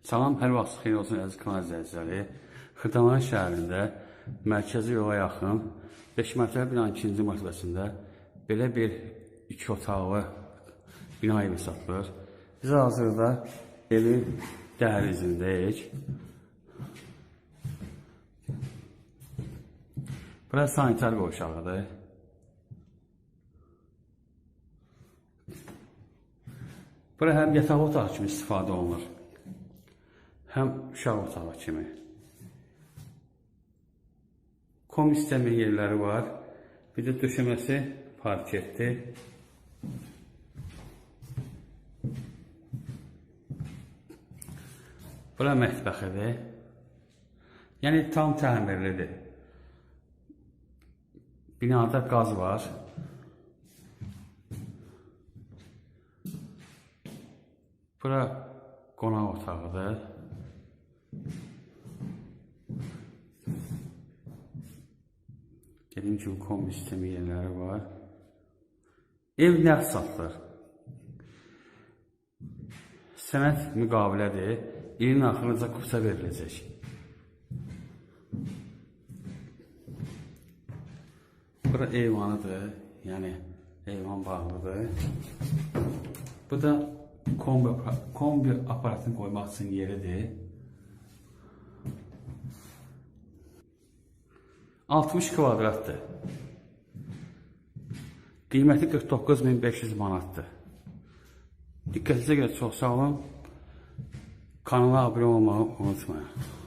Salam, hər vaxt xeyir olsun əziz kanal izləyiciləri. Xırdalan şəhərində mərkəzi yola yaxın 5 mərtəbə binanın ikinci mərtəbəsində belə bir iki otaqlı bina evi satılır. Biz hazırda evin dəhlizindəyik. Burası sanitar qovşağıdır. Bura həm yataq otağı kimi istifadə olunur, həm uşaq otağı kimi. Kom istəmə yerləri var. Bir də döşəməsi parketdir. Bura mətbəxidir. Yəni tam təmirlidir. Binada qaz var. Bura qonaq otağıdır. Dediyim kimi kombi sistemi yerləri var. Ev nəqd satılır. Sənət müqavilədir. İlin axırında zakusa veriləcək. Bura eyvanıdır. Yəni eyvan bağlıdır. Bu da kombi, kombi aparatını qoymaq üçün yeridir. 60 kvadratdır. Qiyməti 49500 manatdır. Diqqətinizə görə çox sağ olun. Kanala abunə olmağı unutmayın.